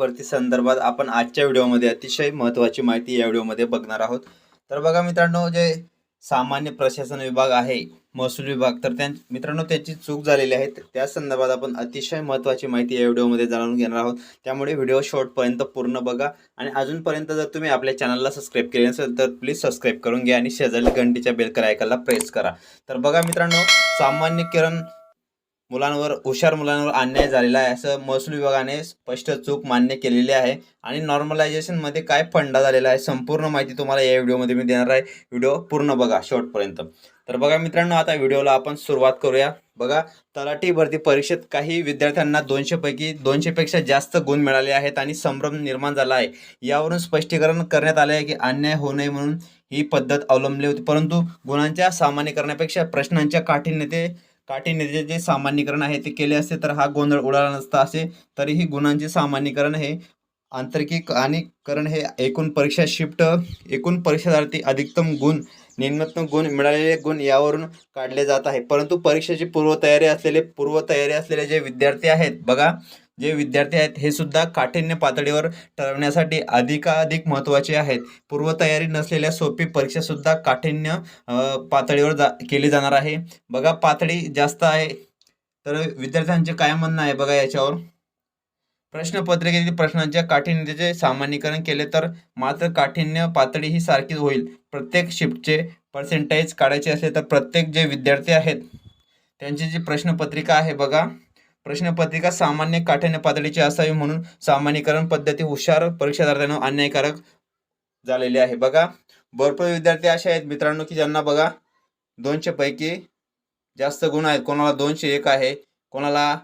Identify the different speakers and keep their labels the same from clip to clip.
Speaker 1: वरती संदर्भात आपण आजच्या व्हिडिओमध्ये अतिशय महत्त्वाची माहिती या व्हिडिओमध्ये बघणार आहोत. तर बघा मित्रांनो जे सामान्य प्रशासन विभाग आहे महसूल विभाग तर त्या मित्रांनो त्याची चूक झालेली आहे. त्या संदर्भात आपण अतिशय महत्त्वाची माहिती या व्हिडिओमध्ये जाणून घेणार आहोत. त्यामुळे व्हिडिओ शॉर्टपर्यंत पूर्ण बघा आणि अजूनपर्यंत जर तुम्ही आपल्या चॅनलला सबस्क्राईब केले नसेल तर प्लीज सबस्क्राईब करून घ्या आणि शेजारी घंटीच्या बेलकर ऐकायला प्रेस करा. तर बघा मित्रांनो सामान्य किरण मुलांवर हुशार मुलांवर अन्याय झालेला आहे. असं महसूल विभागाने स्पष्ट चूक मान्य केलेली आहे. आणि नॉर्मलायझेशनमध्ये काय फंडा झालेला आहे संपूर्ण माहिती तुम्हाला या व्हिडिओमध्ये मी देणार आहे. व्हिडिओ पूर्ण बघा शेवटपर्यंत तर बघा मित्रांनो आता व्हिडिओला आपण सुरुवात करूया. बघा तलाठी भरती परीक्षेत काही विद्यार्थ्यांना दोनशेपैकी दोनशेपेक्षा जास्त गुण मिळाले आहेत आणि संभ्रम निर्माण झाला आहे. यावरून स्पष्टीकरण करण्यात आले आहे की अन्याय होऊ नये म्हणून ही पद्धत अवलंबली होती. परंतु गुणांच्या सामान्यकरणापेक्षा प्रश्नांच्या काठीण्यते काठीण्यते जे सामान्यीकरण आहे ते केले असते तर हा गोंधळ उडाला नसता असे तरीही गुणांचे सामान्यीकरण हे आंतरिक आणि करण हे एकूण परीक्षा शिफ्ट एकूण परीक्षार्थी अधिकतम गुण निम्नतम गुण मिळालेले गुण यावरून काढले जात आहे. परंतु परीक्षेची पूर्वतयारी असलेले पूर्वतयारी असलेले जे विद्यार्थी आहेत बघा जे विद्यार्थी आहेत हे सुद्धा काठिण्य पातळीवर ठरवण्यासाठी अधिकाधिक महत्त्वाचे आहेत. पूर्वतयारी नसलेल्या सोपी परीक्षासुद्धा काठिण्य पातळीवर जा केली जाणार आहे. बघा पातळी जास्त आहे तर विद्यार्थ्यांचे काय म्हणणं आहे बघा याच्यावर? प्रश्नपत्रिकेतील प्रश्नांच्या काठिण्यतेचे सामान्यीकरण केले तर मात्र काठिण्य पातळी ही सारखीच होईल. प्रत्येक शिफ्टचे पर्सेंटेज काढायचे असेल तर प्रत्येक जे विद्यार्थी आहेत त्यांची जी प्रश्नपत्रिका आहे बघा. प्रश्नपत्रिका सामान्य काठ्याने पातळीची असावी म्हणून सामान्यीकरण पद्धती हुशार परीक्षार्थ्यांना अन्यायकारक झालेली आहे. बघा भरपूर विद्यार्थी असे आहेत मित्रांनो की ज्यांना बघा दोनशे पैकी जास्त गुण आहेत. कोणाला दोनशे एक आहे कोणाला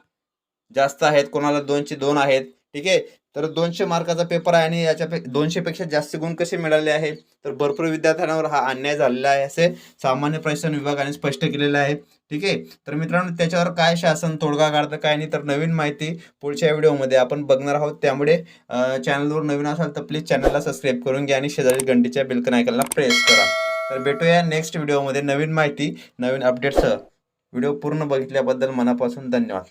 Speaker 1: जास्त आहेत कोणाला दोनशे दोन आहेत. ठीक आहे? तर दोनशे मार्काचा पेपर आहे आणि याच्या दोनशेपेक्षा जास्त गुण कसे मिळाले आहे? तर भरपूर विद्यार्थ्यांवर हा अन्याय झालेला आहे असे सामान्य प्रशासन विभागाने स्पष्ट केलेलं आहे. ठीक आहे? तर मित्रांनो त्याच्यावर काय शासन तोडगा काढतं काय नाही तर नवीन माहिती पुढच्या व्हिडिओमध्ये आपण बघणार आहोत. त्यामुळे चॅनलवर नवीन असाल तर प्लीज चॅनलला सबस्क्राईब करून घ्या आणि शेजारी घंटीच्या बिलकन ऐकायला प्रेस करा. तर भेटूया नेक्स्ट व्हिडिओमध्ये नवीन माहिती नवीन अपडेट्ससह व्हिडिओ पूर्ण बघितल्याबद्दल मनापासून धन्यवाद.